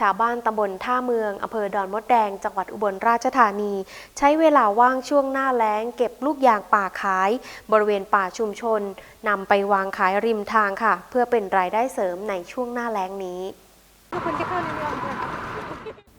ชาวบ้านตำบลท่าเมืองอำเภอดอนมดแดง จังหวัดอุบลราชธานี ใช้เวลาว่างช่วงหน้าแล้ง เก็บลูกยางป่าขาย บริเวณป่าชุมชนนำไปวางขายริมทางค่ะ เพื่อเป็นรายได้เสริมในช่วงหน้าแล้งนี้คนที่เข้าในเมืองค่ะ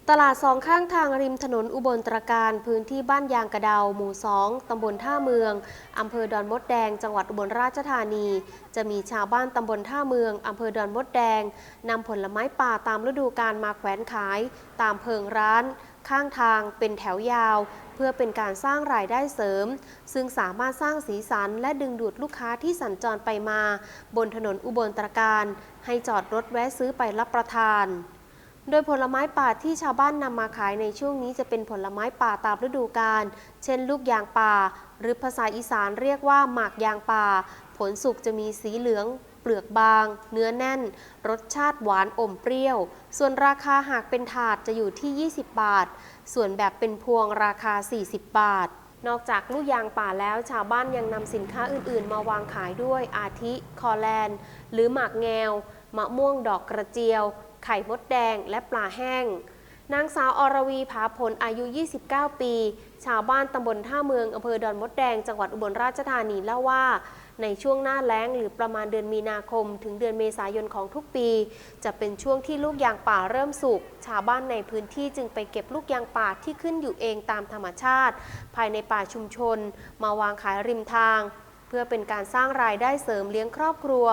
ตลาดสองข้างทางริมถนนอุบลตรการพื้นที่บ้านยางกระเดา หมู่2ตำบลท่าเมือง อำเภอดอนมดแดง จังหวัดอุบลราชธานี จะมีชาวบ้านตำบลท่าเมือง อำเภอดอนมดแดงนำผลไม้ป่าตามฤดูกาลมาแขวนขาย ตามเพิงร้าน ข้างทางเป็นแถวยาว เพื่อเป็นการสร้างรายได้เสริม ซึ่งสามารถสร้างสีสันและดึงดูดลูกค้าที่สัญจรไปมา บนถนนอุบลตรการ ให้จอดรถแวะซื้อไปรับประทาน โดยผลไม้ป่าที่ชาวบ้านนำมาขายในช่วงนี้จะเป็นผลไม้ป่าตามฤดูกาล เช่นลูกยางป่า หรือภาษาอีสานเรียกว่าหมากยางป่า ผลสุกจะมีสีเหลือง เปลือกบาง เนื้อแน่น รสชาติหวานอมเปรี้ยว ส่วนราคาหากเป็นถาดจะอยู่ที่ 20 บาท ส่วนแบบเป็นพวงราคา 40 บาทนอกจากลูกยางป่าแล้วชาวบ้านยังนำสินค้าอื่นๆ มาวางขายด้วยอาทิ คอแลน หรือหมากแงว มะม่วงดอกกระเจียว ไข่มดแดง และปลาแห้ง นางสาวอรวีผาผลอายุ 29 ปี ชาวบ้านตำบลท่าเมืองอำเภอดอนมดแดง จังหวัดอุบลราชธานีเล่าว่า ในช่วงหน้าแล้งหรือประมาณเดือนมีนาคม ถึงเดือนเมษายนของทุกปี จะเป็นช่วงที่ลูกยางป่าเริ่มสุก ชาวบ้านในพื้นที่จึงไปเก็บลูกยางป่าที่ขึ้นอยู่เองตามธรรมชาติ ภายในป่าชุมชน มาวางขายริมทาง เพื่อเป็นการสร้างรายได้เสริมเลี้ยงครอบครัว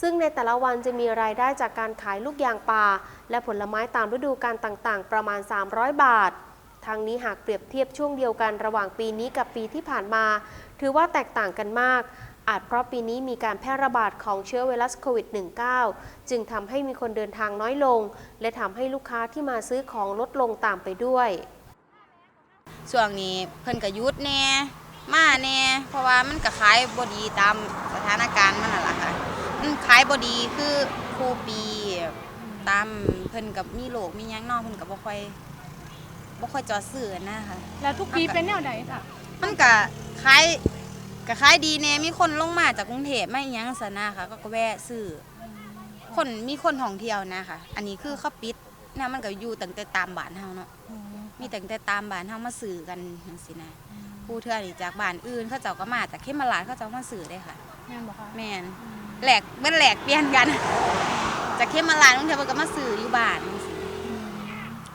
ซึ่งในแต่ละวันจะมีรายได้จากการขายลูกยางป่า และผลไม้ตามฤดูกาลต่างๆ ประมาณ 300 บาททางนี้หากเปรียบเทียบช่วงเดียวกันระหว่างปีนี้กับปีที่ผ่านมา ถือว่าแตกต่างกันมาก อาจเพราะปีนี้มีการแพร่ระบาดของเชื้อไวรัสโควิด -19 จึงทำให้มีคนเดินทางน้อยลง และทำให้ลูกค้าที่มาซื้อของลดลงตามไปด้วยช่วงนี้เพิ่นก็หยุดแน่มาแน่เพราะว่ามันก็ขายบดีตามสถานการณ์มันน่ะล่ะ มันขายบ่ดีคือครูปีตามเพิ่นกับมีโรคมีหยังเนอกเพิ่นก็บ่ค่อยบ่ค่อยจอดซื้อนะคะแล้วทุกปีเป็นแนวไหนค่ะมันก็ขายก็ขายดีแหน่มีคนลงมาจากกรุงเทพมาอีหยังซั่นนะค่ะ ก็ก็แวะซื้อคนมีคนท่องเที่ยวนะคะ อันนี้คือเขาปิดนะมันก็อยู่ตั้งแต่ตามบ้านเฮาเนาะมีแต่งแต่ตามบ้านเฮามาสื่อกันจังซี่นะผู้เทื่อนี่จากบ้านอื่นเขาเจ้าก็มาจากเข้มมาลาดเขาเจ้ามาสื่อได้ค่ะ แม่นบอกค่ะแม่น แหลกแม่นแหลกเปลี่ยนกัน จากเข้มมาลาดบางเทื่อเพิ่นก็มาสื่ออยู่บ้านจังซี้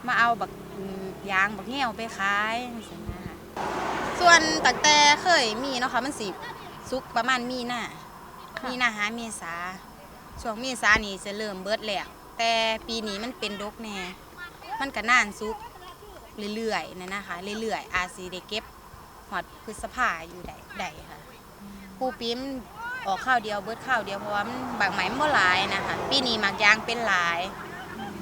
มาเอาบักอืมยางบักเหี่ยวไปขายจังซี่นะคะส่วนตั้งแต่เคยมีเนาะค่ะมันสิสุกประมาณมีหน้ามีหน้าหาเมษาช่วงเมษานี่จะเริ่มเบิดแล้วแต่ปีนี้มันเป็นดกแน่มันก็นานสุกเรื่อยๆนะนะคะเรื่อยๆอาจสีได้เก็บหอดพฤษภาอยู่ได้ได้ค่ะปูปีมน ออกข้าวเดียวเบิดข้าวเดียวเพราะว่ามันบางไหมมันบ่หลายนะคะปีนี้หมากยางเป็นหลาย